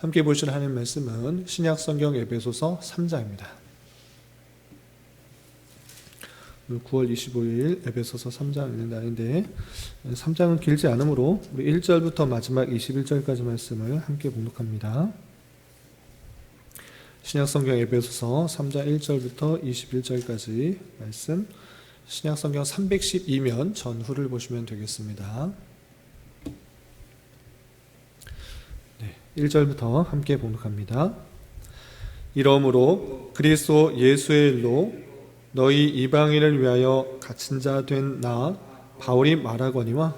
함께 보실 하나님 말씀은 신약 성경 에베소서 3장입니다. 9월 25일 에베소서 3장 있는 날인데 3장은 길지 않으므로 우리 1절부터 마지막 21절까지 말씀을 함께 봉독합니다. 신약 성경 에베소서 3장 1절부터 21절까지 말씀 신약 성경 312면 전후를 보시면 되겠습니다. 1절부터 함께 봉독합니다. 이러므로 그리스도 예수의 일로 너희 이방인을 위하여 갇힌 자 된 나 바울이 말하거니와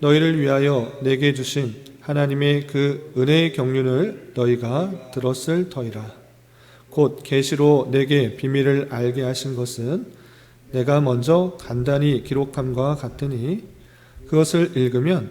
너희를 위하여 내게 주신 하나님의 그 은혜의 경륜을 너희가 들었을 터이라. 곧 계시로 내게 비밀을 알게 하신 것은 내가 먼저 간단히 기록함과 같으니 그것을 읽으면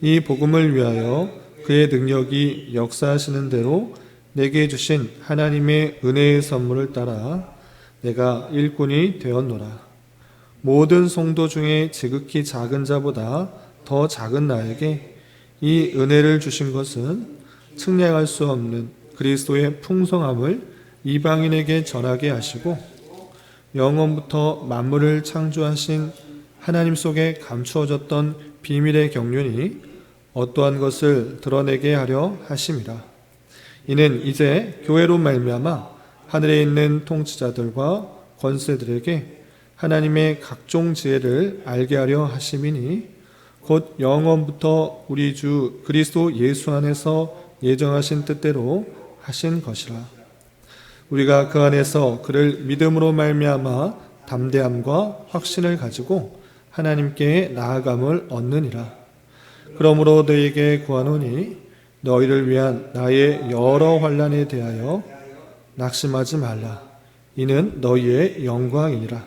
이 복음을 위하여 그의 능력이 역사하시는 대로 내게 주신 하나님의 은혜의 선물을 따라 내가 일꾼이 되었노라. 모든 성도 중에 지극히 작은 자보다 더 작은 나에게 이 은혜를 주신 것은 측량할 수 없는 그리스도의 풍성함을 이방인에게 전하게 하시고 영원부터 만물을 창조하신 하나님 속에 감추어졌던 비밀의 경륜이 어떠한 것을 드러내게 하려 하심이라. 이는 이제 교회로 말미암아 하늘에 있는 통치자들과 권세들에게 하나님의 각종 지혜를 알게 하려 하심이니 곧 영원부터 우리 주 그리스도 예수 안에서 예정하신 뜻대로 하신 것이라. 우리가 그 안에서 그를 믿음으로 말미암아 담대함과 확신을 가지고 하나님께 나아감을 얻느니라. 그러므로 너에게 구하노니 너희를 위한 나의 여러 환란에 대하여 낙심하지 말라. 이는 너희의 영광이니라.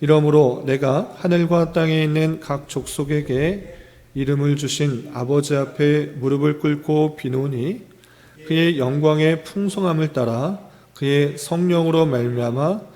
이러므로 내가 하늘과 땅에 있는 각 족속에게 이름을 주신 아버지 앞에 무릎을 꿇고 비노니 그의 영광의 풍성함을 따라 그의 성령으로 말미암아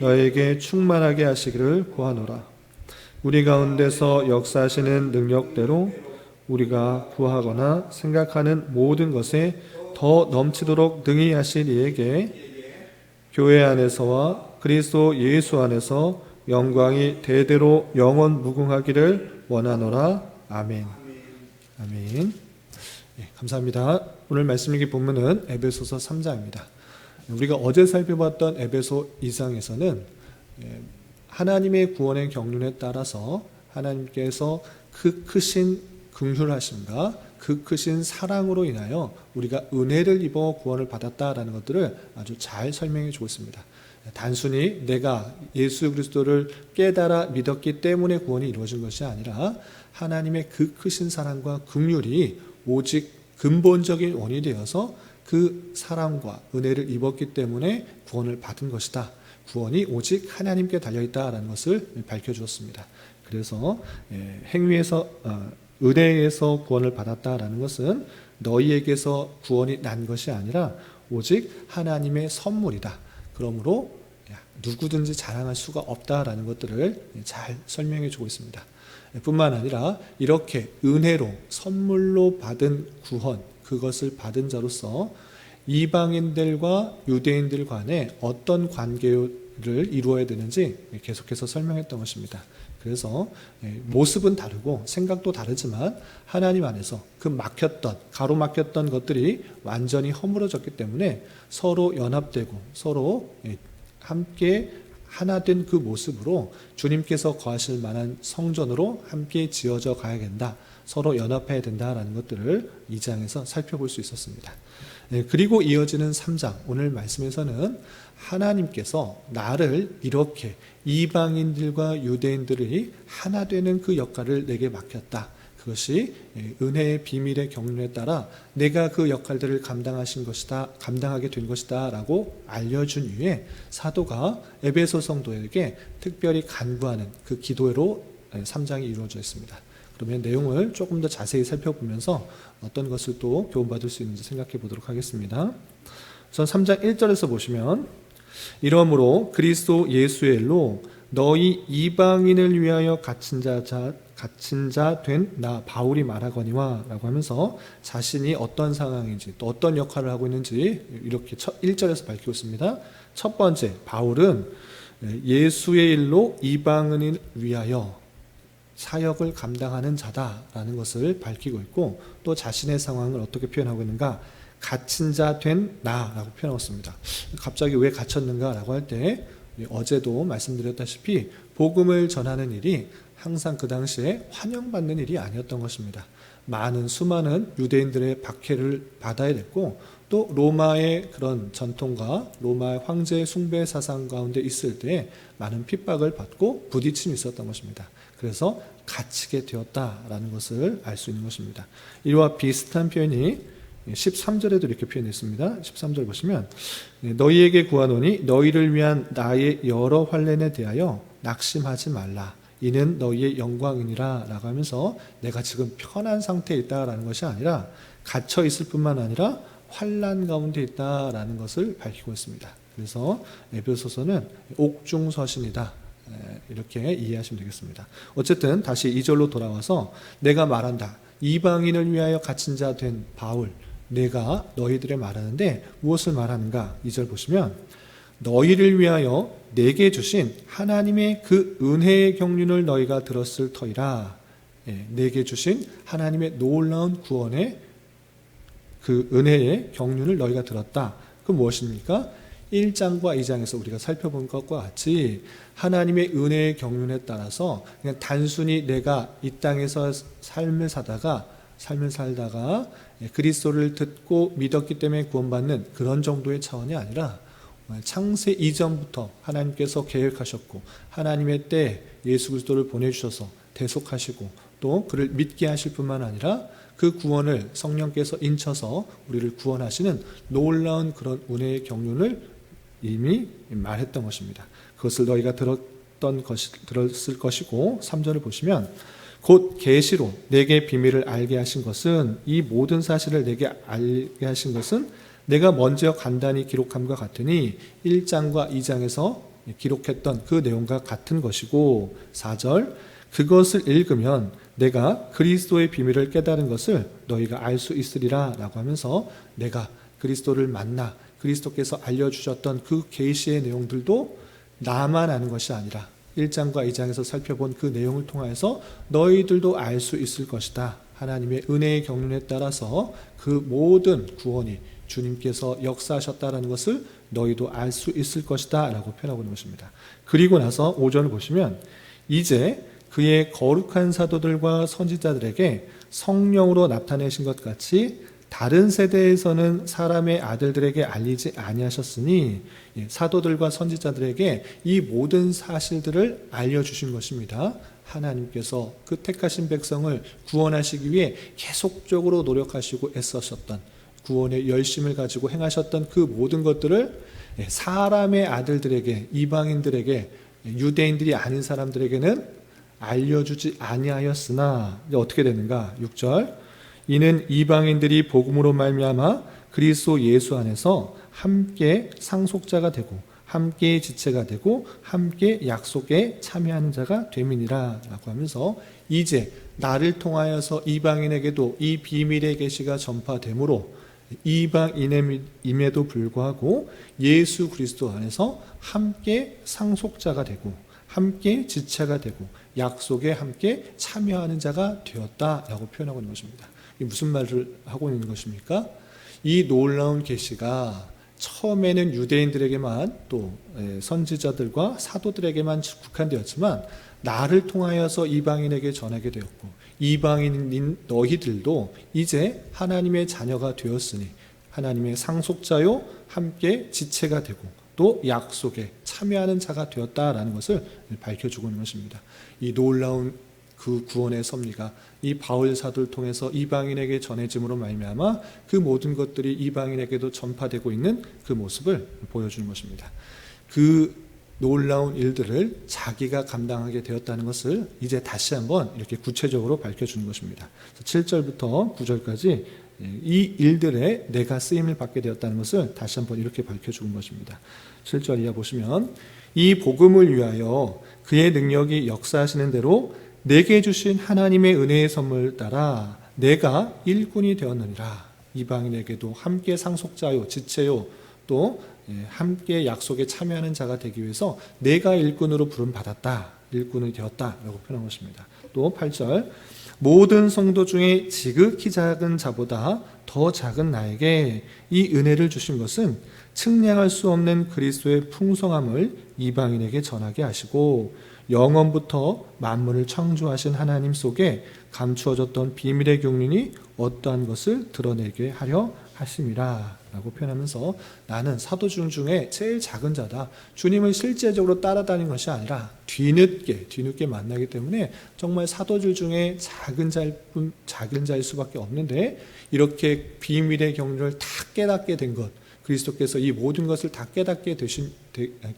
너에게 충만하게 하시기를 구하노라. 우리 가운데서 역사하시는 능력대로 우리가 구하거나 생각하는 모든 것에 더 넘치도록 능히 하실 이에게 교회 안에서와 그리스도 예수 안에서 영광이 대대로 영원 무궁하기를 원하노라. 아멘. 아멘. 네, 감사합니다. 오늘 말씀 읽기 본문은 에베소서 3장입니다. 우리가 어제 살펴봤던 에베소 2장에서는 예, 하나님의 구원의 경륜에 따라서 하나님께서 그 크신 긍휼하심과 그 크신 사랑으로 인하여 우리가 은혜를 입어 구원을 받았다라는 것들을 아주 잘 설명해 주었습니다. 단순히 내가 예수 그리스도를 깨달아 믿었기 때문에 구원이 이루어진 것이 아니라 하나님의 그 크신 사랑과 긍휼이 오직 근본적인 원이 되어서 그 사랑과 은혜를 입었기 때문에 구원을 받은 것이다. 구원이 오직 하나님께 달려 있다라는 것을 밝혀 주었습니다. 그래서 예, 행위에서 어, 은혜에서 구원을 받았다라는 것은 너희에게서 구원이 난 것이 아니라 오직 하나님의 선물이다. 그러므로 누구든지 자랑할 수가 없다라는 것들을 잘 설명해 주고 있습니다. 뿐만 아니라 이렇게 은혜로 선물로 받은 구원 그것을 받은 자로서 이방인들과 유대인들 간에 어떤 관계를 이루어야 되는지 계속해서 설명했던 것입니다. 그래서 예, 모습은 다르고 생각도 다르지만 하나님 안에서 그 막혔던 가로막혔던 것들이 완전히 허물어졌기 때문에 서로 연합되고 서로 예, 함께 하나 된 그 모습으로 주님께서 거하실 만한 성전으로 함께 지어져 가야 된다. 서로 연합해야 된다라는 것들을 이 장에서 살펴볼 수 있었습니다. 예, 그리고 이어지는 3장 오늘 말씀에서는 하나님께서 나를 이렇게 이방인들과 유대인들이 하나 되는 그 역할을 내게 맡겼다. 그것이 예, 은혜의 비밀의 경륜에 따라 내가 그 역할들을 감당하신 것이다, 감당하게 된 것이다라고 알려준 이후에 사도가 에베소 성도에게 특별히 간구하는 그 기도로 3장이 이루어져 있습니다. 그러면 내용을 조금 더 자세히 살펴보면서 어떤 것을 또 교훈받을 수 있는지 생각해 보도록 하겠습니다. 우선 3장 1절에서 보시면 이러므로 그리스도 예수의 일로 너희 이방인을 위하여 갇힌 자, 자 갇힌 자 된 나 바울이 말하거니와 라고 하면서 자신이 어떤 상황인지 또 어떤 역할을 하고 있는지 이렇게 첫 1절에서 밝히고 있습니다. 첫 번째 바울은 예수의 일로 이방인을 위하여 사역을 감당하는 자다라는 것을 밝히고 있고 또 자신의 상황을 어떻게 표현하고 있는가 갇힌 자 된 나라고 표현하고 있습니다. 갑자기 왜 갇혔는가라고 할 때 어제도 말씀드렸다시피 복음을 전하는 일이 항상 그 당시에 환영받는 일이 아니었던 것입니다. 많은 수많은 유대인들의 박해를 받아야 됐고 또 로마의 그런 전통과 로마의 황제 숭배 사상 가운데 있을 때 많은 핍박을 받고 부딪힘이 있었던 것입니다. 그래서 갇히게 되었다라는 것을 알 수 있는 것입니다. 이와 비슷한 표현이 13절에도 이렇게 표현했습니다. 13절 보시면 너희에게 구하노니 너희를 위한 나의 여러 환란에 대하여 낙심하지 말라. 이는 너희의 영광이니라 라고 하면서 내가 지금 편한 상태에 있다라는 것이 아니라 갇혀 있을 뿐만 아니라 환란 가운데 있다라는 것을 밝히고 있습니다. 그래서 에베소서는 옥중 서신이다. 이렇게 이해하시면 되겠습니다. 어쨌든 다시 2절로 돌아와서 내가 말한다. 이방인을 위하여 갇힌 자 된 바울 내가 너희들의 말하는데 무엇을 말하는가? 2절 보시면 너희를 위하여 내게 주신 하나님의 그 은혜의 경륜을 너희가 들었을 터이라. 예, 내게 주신 하나님의 놀라운 구원의 그 은혜의 경륜을 너희가 들었다. 그 무엇입니까? 1장과 2장에서 우리가 살펴본 것과 같이 하나님의 은혜의 경륜에 따라서 그냥 단순히 내가 이 땅에서 삶을 사다가 삶을 살다가 그리스도를 듣고 믿었기 때문에 구원받는 그런 정도의 차원이 아니라 창세 이전부터 하나님께서 계획하셨고 하나님의 때 예수 그리스도를 보내주셔서 대속하시고 또 그를 믿게 하실 뿐만 아니라 그 구원을 성령께서 인쳐서 우리를 구원하시는 놀라운 그런 은혜의 경륜을 이미 말했던 것입니다. 그것을 너희가 들었던 것이 들었을 것이고 3절을 보시면 곧 계시로 내게 비밀을 알게 하신 것은 이 모든 사실을 내게 알게 하신 것은 내가 먼저 간단히 기록함과 같으니 1장과 2장에서 기록했던 그 내용과 같은 것이고 4절 그것을 읽으면 내가 그리스도의 비밀을 깨달은 것을 너희가 알 수 있으리라 라고 하면서 내가 그리스도를 만나 그리스도께서 알려 주셨던 그 계시의 내용들도 나만 아는 것이 아니라 1장과 2장에서 살펴본 그 내용을 통하여서 너희들도 알 수 있을 것이다. 하나님의 은혜의 경륜에 따라서 그 모든 구원이 주님께서 역사하셨다라는 것을 너희도 알 수 있을 것이다. 라고 표현하고 있는 것입니다. 그리고 나서 5절을 보시면 이제 그의 거룩한 사도들과 선지자들에게 성령으로 나타내신 것 같이 다른 세대에서는 사람의 아들들에게 알리지 아니하셨으니 예, 사도들과 선지자들에게 이 모든 사실들을 알려주신 것입니다. 하나님께서 그 택하신 백성을 구원하시기 위해 계속적으로 노력하시고 애써셨던 구원의 열심을 가지고 행하셨던 그 모든 것들을 예, 사람의 아들들에게 이방인들에게 유대인들이 아닌 사람들에게는 알려주지 아니하였으나 어떻게 되는가? 6절 이는 이방인들이 복음으로 말미암아 그리스도 예수 안에서 함께 상속자가 되고 함께 지체가 되고 함께 약속에 참여하는 자가 되민이라라고 하면서 이제 나를 통하여서 이방인에게도 이 비밀의 계시가 전파되므로 이방인임에도 불구하고 예수 그리스도 안에서 함께 상속자가 되고 함께 지체가 되고 약속에 함께 참여하는 자가 되었다라고 표현하고 있는 것입니다. 이 무슨 말을 하고 있는 것입니까? 이 놀라운 계시가 처음에는 유대인들에게만 또 예, 선지자들과 사도들에게만 국한되었지만 나를 통하여서 이방인에게 전하게 되었고 이방인인 너희들도 이제 하나님의 자녀가 되었으니 하나님의 상속자요 함께 지체가 되고 또 약속에 참여하는 자가 되었다라는 것을 밝혀주고 있는 것입니다. 이 놀라운 그 구원의 섭리가 이 바울 사도를 통해서 이방인에게 전해짐으로 말미암아 그 모든 것들이 이방인에게도 전파되고 있는 그 모습을 보여주는 것입니다. 그 놀라운 일들을 자기가 감당하게 되었다는 것을 이제 다시 한번 이렇게 구체적으로 밝혀주는 것입니다. 7절부터 9절까지 이 일들에 내가 쓰임을 받게 되었다는 것을 다시 한번 이렇게 밝혀주는 것입니다. 7절 이하 보시면 이 복음을 위하여 그의 능력이 역사하시는 대로 내게 주신 하나님의 은혜의 선물 따라 내가 일꾼이 되었느니라 이방인에게도 함께 상속자요 지체요 또 예, 함께 약속에 참여하는 자가 되기 위해서 내가 일꾼으로 부름 받았다 일꾼이 되었다 라고 표현한 것입니다. 또 8절 모든 성도 중에 지극히 작은 자보다 더 작은 나에게 이 은혜를 주신 것은 측량할 수 없는 그리스도의 풍성함을 이방인에게 전하게 하시고 영원부터 만물을 창조하신 하나님 속에 감추어졌던 비밀의 경륜이 어떠한 것을 드러내게 하려 하심이라 라고 표현하면서 나는 사도중 중에 제일 작은 자다. 주님을 실제적으로 따라다닌 것이 아니라 뒤늦게, 뒤늦게 만나기 때문에 정말 사도들 중에 작은 자일 뿐, 작은 자일 수밖에 없는데 이렇게 비밀의 경륜을 다 깨닫게 된 것, 그리스도께서 이 모든 것을 다 깨닫게 되신,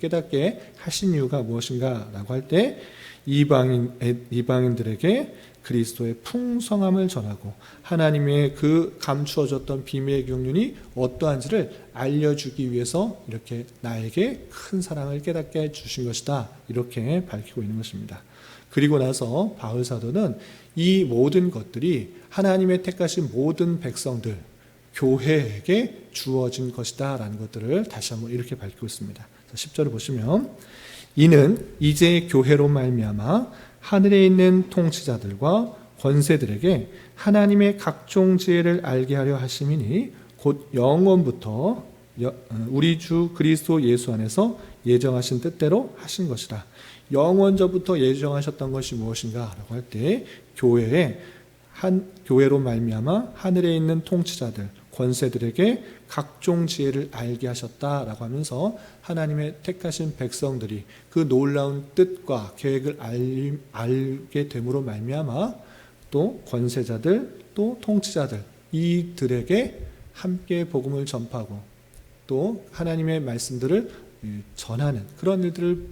깨닫게 하신 이유가 무엇인가라고 할 때 이방인, 이방인들에게 그리스도의 풍성함을 전하고 하나님의 그 감추어졌던 비밀의 경륜이 어떠한지를 알려주기 위해서 이렇게 나에게 큰 사랑을 깨닫게 해 주신 것이다. 이렇게 밝히고 있는 것입니다. 그리고 나서 바울 사도는 이 모든 것들이 하나님의 택하신 모든 백성들, 교회에게 주어진 것이다. 라는 것들을 다시 한번 이렇게 밝히고 있습니다. 10절을 보시면 이는 이제 교회로 말미암아 하늘에 있는 통치자들과 권세들에게 하나님의 각종 지혜를 알게 하려 하심이니 곧 영원부터 우리 주 그리스도 예수 안에서 예정하신 뜻대로 하신 것이라. 영원저부터 예정하셨던 것이 무엇인가라고 할 때 교회에 한 교회로 말미암아 하늘에 있는 통치자들 권세들에게 각종 지혜를 알게 하셨다라고 하면서 하나님의 택하신 백성들이 그 놀라운 뜻과 계획을 알, 알게 됨으로 말미암아 또 권세자들 또 통치자들 이들에게 함께 복음을 전파하고 또 하나님의 말씀들을 전하는 그런 일들을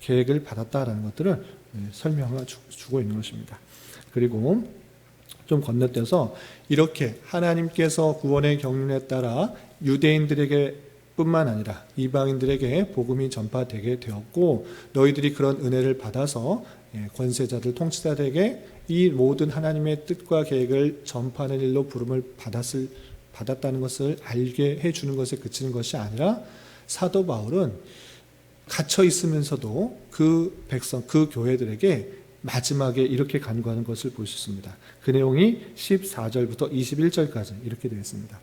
계획을 받았다라는 것들을 설명해 주고 있는 것입니다. 그리고 좀 건너뛰어서 이렇게 하나님께서 구원의 경륜에 따라 유대인들에게 뿐만 아니라 이방인들에게 복음이 전파되게 되었고 너희들이 그런 은혜를 받아서 예, 권세자들 통치자들에게 이 모든 하나님의 뜻과 계획을 전파하는 일로 부름을 받았을 받았다는 것을 알게 해 주는 것에 그치는 것이 아니라 사도 바울은 갇혀 있으면서도 그 백성 그 교회들에게 마지막에 이렇게 간구하는 것을 볼 수 있습니다. 그 내용이 14절부터 21절까지 이렇게 되어 있습니다.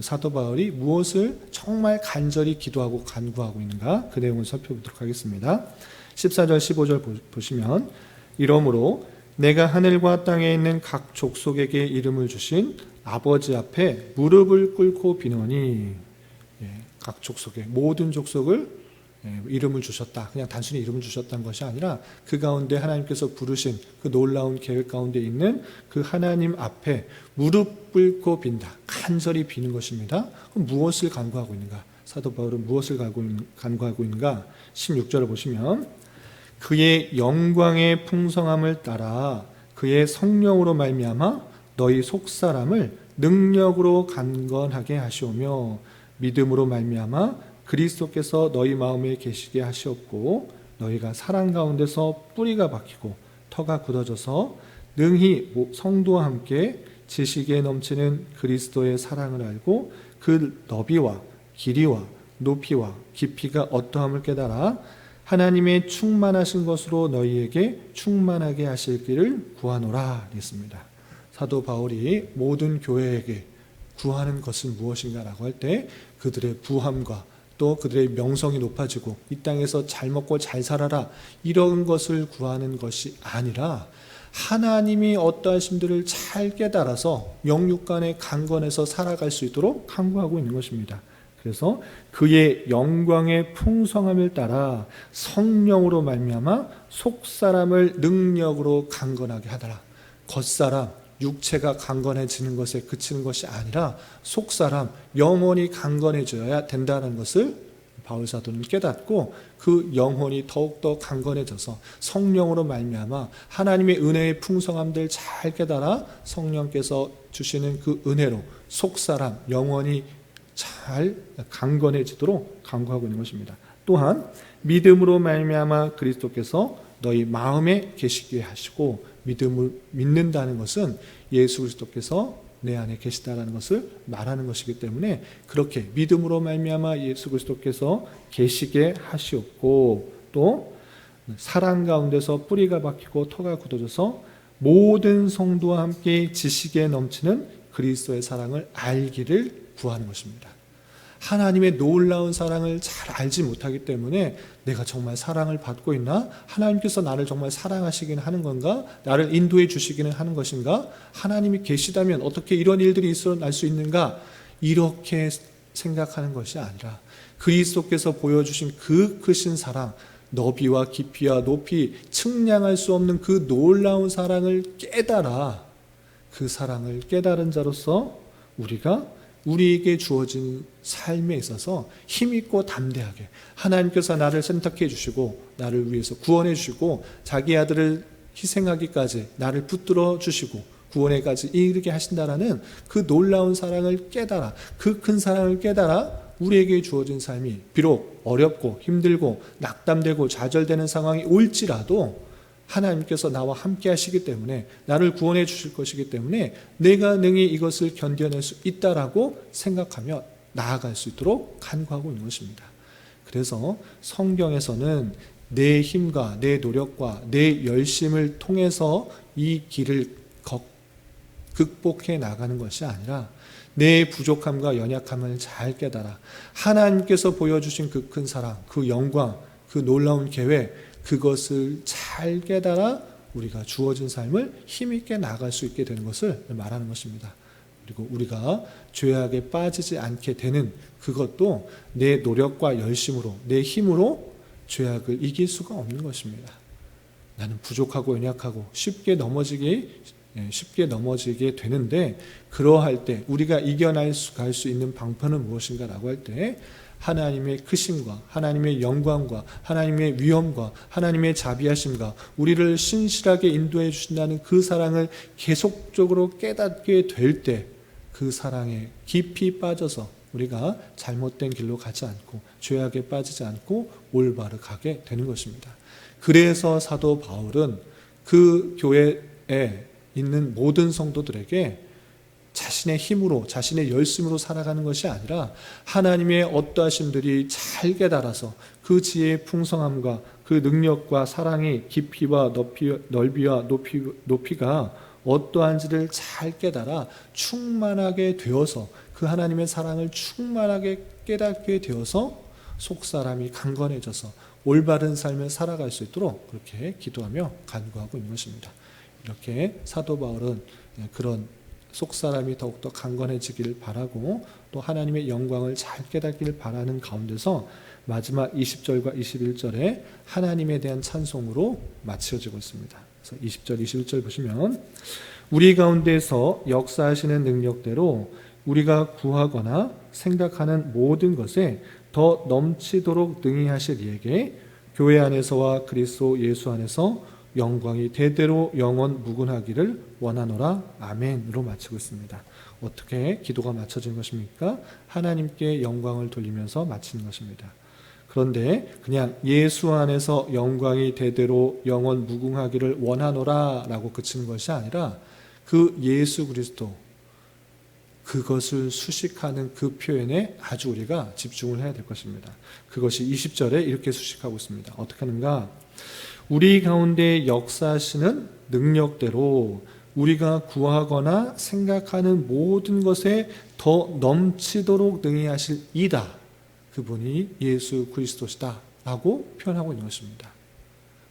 사도 바울이 무엇을 정말 간절히 기도하고 간구하고 있는가 그 내용을 살펴보도록 하겠습니다. 14절 15절 보시면 이러므로 내가 하늘과 땅에 있는 각 족속에게 이름을 주신 아버지 앞에 무릎을 꿇고 비노니 예, 각 족속에 모든 족속을 예, 이름을 주셨다. 그냥 단순히 이름을 주셨다는 것이 아니라 그 가운데 하나님께서 부르신 그 놀라운 계획 가운데 있는 그 하나님 앞에 무릎 꿇고 빈다. 간절히 비는 것입니다. 그럼 무엇을 간구하고 있는가? 사도 바울은 무엇을 간구하고 있는가? 16절을 보시면 그의 영광의 풍성함을 따라 그의 성령으로 말미암아 너희 속사람을 능력으로 강건하게 하시오며 믿음으로 말미암아 그리스도께서 너희 마음에 계시게 하시었고 너희가 사랑 가운데서 뿌리가 박히고 터가 굳어져서 능히 성도와 함께 지식에 넘치는 그리스도의 사랑을 알고 그 너비와 길이와 높이와 깊이가 어떠함을 깨달아 하나님의 충만하신 것으로 너희에게 충만하게 하실 길을 구하노라 했습니다. 사도 바울이 모든 교회에게 구하는 것은 무엇인가라고 할 때 그들의 부함과 또 그들의 명성이 높아지고 이 땅에서 잘 먹고 잘 살아라 이런 것을 구하는 것이 아니라 하나님이 어떠하심들을 잘 깨달아서 영육간에 강건해서 살아갈 수 있도록 강구하고 있는 것입니다. 그래서 그의 영광의 풍성함을 따라 성령으로 말미암아 속 사람을 능력으로 강건하게 하더라. 겉사람 육체가 강건해지는 것에 그치는 것이 아니라 속 사람 영혼이 강건해져야 된다는 것을 바울 사도는 깨닫고 그 영혼이 더욱더 강건해져서 성령으로 말미암아 하나님의 은혜의 풍성함들 잘 깨달아 성령께서 주시는 그 은혜로 속 사람 영혼이 잘 강건해지도록 강구하고 있는 것입니다. 또한 믿음으로 말미암아 그리스도께서 너희 마음에 계시게 하시고 믿음을 믿는다는 것은 예수 그리스도께서 내 안에 계시다라는 것을 말하는 것이기 때문에 그렇게 믿음으로 말미암아 예수 그리스도께서 계시게 하시었고 또 사랑 가운데서 뿌리가 박히고 터가 굳어져서 모든 성도와 함께 지식에 넘치는 그리스도의 사랑을 알기를 구하는 것입니다. 하나님의 놀라운 사랑을 잘 알지 못하기 때문에 내가 정말 사랑을 받고 있나? 하나님께서 나를 정말 사랑하시기는 하는 건가? 나를 인도해 주시기는 하는 것인가? 하나님이 계시다면 어떻게 이런 일들이 일어날 수 있는가? 이렇게 생각하는 것이 아니라 그리스도께서 보여주신 그 크신 사랑, 너비와 깊이와 높이 측량할 수 없는 그 놀라운 사랑을 깨달아 그 사랑을 깨달은 자로서 우리가 우리에게 주어진 삶에 있어서 힘있고 담대하게 하나님께서 나를 선택해 주시고 나를 위해서 구원해 주시고 자기 아들을 희생하기까지 나를 붙들어 주시고 구원에까지 이르게 하신다라는 그 놀라운 사랑을 깨달아 그 큰 사랑을 깨달아 우리에게 주어진 삶이 비록 어렵고 힘들고 낙담되고 좌절되는 상황이 올지라도 하나님께서 나와 함께 하시기 때문에 나를 구원해 주실 것이기 때문에 내가 능히 이것을 견뎌낼 수 있다라고 생각하며 나아갈 수 있도록 간구하고 있는 것입니다. 그래서 성경에서는 내 힘과 내 노력과 내 열심을 통해서 이 길을 극복해 나가는 것이 아니라 내 부족함과 연약함을 잘 깨달아 하나님께서 보여주신 그 큰 사랑, 그 영광, 그 놀라운 계획, 그것을 잘 깨달아 우리가 주어진 삶을 힘있게 나갈 수 있게 되는 것을 말하는 것입니다. 그리고 우리가 죄악에 빠지지 않게 되는 그것도 내 노력과 열심으로, 내 힘으로 죄악을 이길 수가 없는 것입니다. 나는 부족하고 연약하고 쉽게 넘어지게 예, 쉽게 넘어지게 되는데 그러할 때 우리가 이겨낼 수 갈 수 있는 방편은 무엇인가라고 할 때 하나님의 크심과 하나님의 영광과 하나님의 위엄과 하나님의 자비하심과 우리를 신실하게 인도해 주신다는 그 사랑을 계속적으로 깨닫게 될 때 그 사랑에 깊이 빠져서 우리가 잘못된 길로 가지 않고 죄악에 빠지지 않고 올바르 가게 되는 것입니다. 그래서 사도 바울은 그 교회에 있는 모든 성도들에게 자신의 힘으로 자신의 열심으로 살아가는 것이 아니라 하나님의 어떠하심들이 잘 깨달아서 그 지혜의 풍성함과 그 능력과 사랑의 깊이와 높이, 넓이와 높이, 높이가 어떠한지를 잘 깨달아 충만하게 되어서 그 하나님의 사랑을 충만하게 깨닫게 되어서 속 사람이 강건해져서 올바른 삶을 살아갈 수 있도록 그렇게 기도하며 간구하고 있는 것입니다. 이렇게 사도 바울은 그런 속 사람이 더욱더 강건해지기를 바라고 또 하나님의 영광을 잘 깨닫기를 바라는 가운데서 마지막 20절과 21절에 하나님에 대한 찬송으로 마치어지고 있습니다. 그래서 20절, 21절 보시면 우리 가운데서 역사하시는 능력대로 우리가 구하거나 생각하는 모든 것에 더 넘치도록 능히 하실 이에게 교회 안에서와 그리스도 예수 안에서 영광이 대대로 영원 무근하기를 원하노라 아멘으로 마치고 있습니다. 어떻게 기도가 맞춰진 것입니까? 하나님께 영광을 돌리면서 마치는 것입니다. 그런데 그냥 예수 안에서 영광이 대대로 영원 무궁하기를 원하노라 라고 그치는 것이 아니라 그 예수 그리스도 그것을 수식하는 그 표현에 아주 우리가 집중을 해야 될 것입니다. 그것이 20절에 이렇게 수식하고 있습니다. 어떻게 하는가? 우리 가운데 역사하시는 능력대로 우리가 구하거나 생각하는 모든 것에 더 넘치도록 능히 하실 이다. 그분이 예수 그리스도시다. 라고 표현하고 있는 것입니다.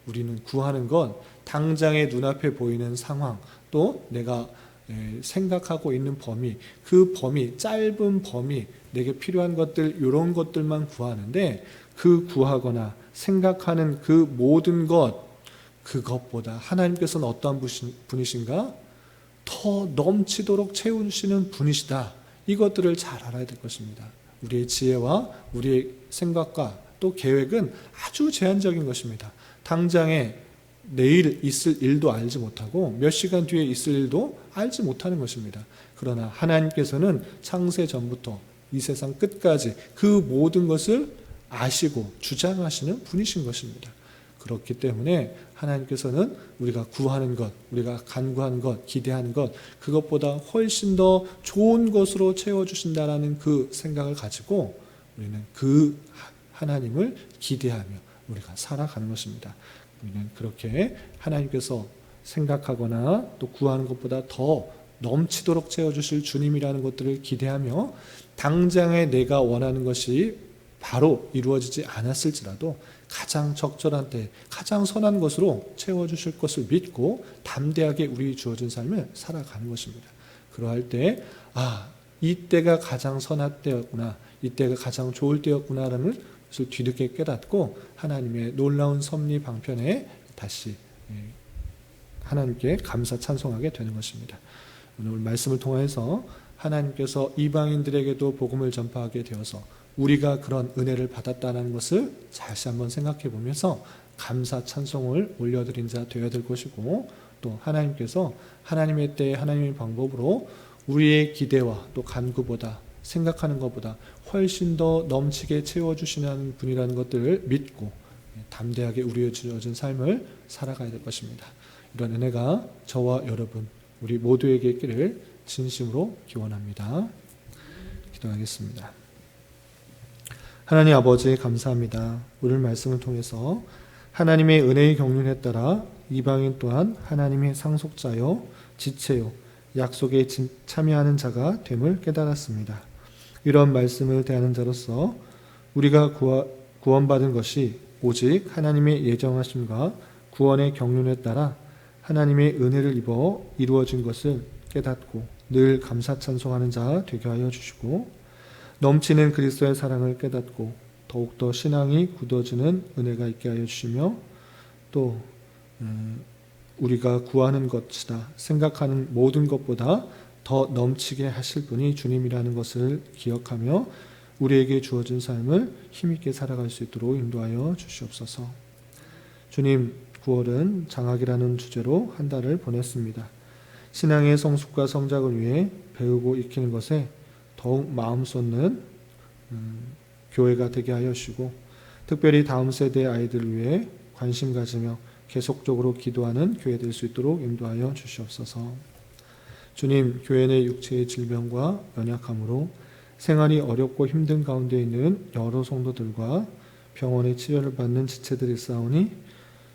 우리는 구하는 건 당장의 눈앞에 보이는 상황, 또 내가 에, 생각하고 있는 범위, 그 범위, 짧은 범위, 내게 필요한 것들, 이런 것들만 구하는데 그 구하거나 생각하는 그 모든 것, 그것보다 하나님께서는 어떠한 분이신- 분이신가? 더 넘치도록 채우시는 분이시다. 이것들을 잘 알아야 될 것입니다. 우리의 지혜와 우리의 생각과 또 계획은 아주 제한적인 것입니다. 당장에 내일 있을 일도 알지 못하고 몇 시간 뒤에 있을 일도 알지 못하는 것입니다. 그러나 하나님께서는 창세 전부터 이 세상 끝까지 그 모든 것을 아시고 주장하시는 분이신 것입니다. 그렇기 때문에 하나님께서는 우리가 구하는 것, 우리가 간구하는 것, 기대하는 것, 그것보다 훨씬 더 좋은 것으로 채워주신다라는 그 생각을 가지고 우리는 그 하나님을 기대하며 우리가 살아가는 것입니다. 우리는 그렇게 하나님께서 생각하거나 또 구하는 것보다 더 넘치도록 채워주실 주님이라는 것들을 기대하며 당장에 내가 원하는 것이 바로 이루어지지 않았을지라도 가장 적절한 때 가장 선한 것으로 채워주실 것을 믿고 담대하게 우리 주어진 삶을 살아가는 것입니다. 그러할 때, 아, 이때가 가장 선한 때였구나, 이때가 가장 좋을 때였구나라는 것을 뒤늦게 깨닫고 하나님의 놀라운 섭리 방편에 다시 예, 하나님께 감사 찬송하게 되는 것입니다. 오늘 말씀을 통해서 하나님께서 이방인들에게도 복음을 전파하게 되어서 우리가 그런 은혜를 받았다는 것을 다시 한번 생각해 보면서 감사 찬송을 올려드린 자 되어야 될 것이고 또 하나님께서 하나님의 때 하나님의 방법으로 우리의 기대와 또 간구보다 생각하는 것보다 훨씬 더 넘치게 채워주시는 분이라는 것들을 믿고 담대하게 우리의 주어진 삶을 살아가야 될 것입니다. 이런 은혜가 저와 여러분 우리 모두에게 있기를 진심으로 기원합니다. 기도하겠습니다. 하나님 아버지 감사합니다. 오늘 말씀을 통해서 하나님의 은혜의 경륜에 따라 이방인 또한 하나님의 상속자요 지체요 약속에 진- 참여하는 자가 됨을 깨달았습니다. 이런 말씀을 대하는 자로서 우리가 구원받은 것이 오직 하나님의 예정하심과 구원의 경륜에 따라 하나님의 은혜를 입어 이루어진 것을 깨닫고 늘 감사 찬송하는 자 되게 하여 주시고 넘치는 그리스도의 사랑을 깨닫고 더욱더 신앙이 굳어지는 은혜가 있게 하여 주시며 또 음, 우리가 구하는 것이다 생각하는 모든 것보다 더 넘치게 하실 분이 주님이라는 것을 기억하며 우리에게 주어진 삶을 힘있게 살아갈 수 있도록 인도하여 주시옵소서. 주님, 9월은 장학이라는 주제로 한 달을 보냈습니다. 신앙의 성숙과 성장을 위해 배우고 익히는 것에 더욱 마음 쏟는 음, 교회가 되게 하여 주시고 특별히 다음 세대 아이들을 위해 관심 가지며 계속적으로 기도하는 교회 될 수 있도록 인도하여 주시옵소서. 주님, 교회 내 육체의 질병과 연약함으로 생활이 어렵고 힘든 가운데 있는 여러 성도들과 병원의 치료를 받는 지체들이 싸우니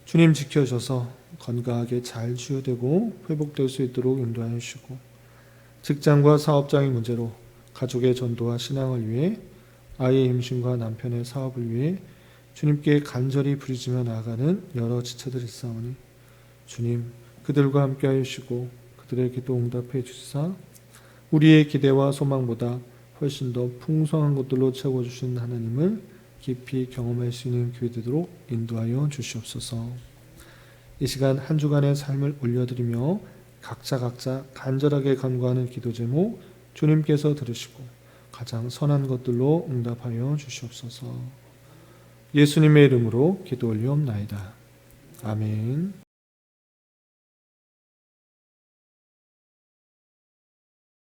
주님 지켜줘서 건강하게 잘 치유되고 회복될 수 있도록 인도하여 주시고 직장과 사업장의 문제로 가족의 전도와 신앙을 위해 아이의 임신과 남편의 사업을 위해 주님께 간절히 부르짖며 나아가는 여러 지체들이 싸우니 주님 그들과 함께 하시고 그들의 기도 응답해 주시사 우리의 기대와 소망보다 훨씬 더 풍성한 것들로 채워 주신 하나님을 깊이 경험할 수 있는 교회 되도록 인도하여 주시옵소서. 이 시간 한 주간의 삶을 올려드리며 각자 각자 간절하게 간구하는 기도 제목 주님께서 들으시고 가장 선한 것들로 응답하여 주시옵소서. 예수님의 이름으로 기도 올리옵나이다. 아멘.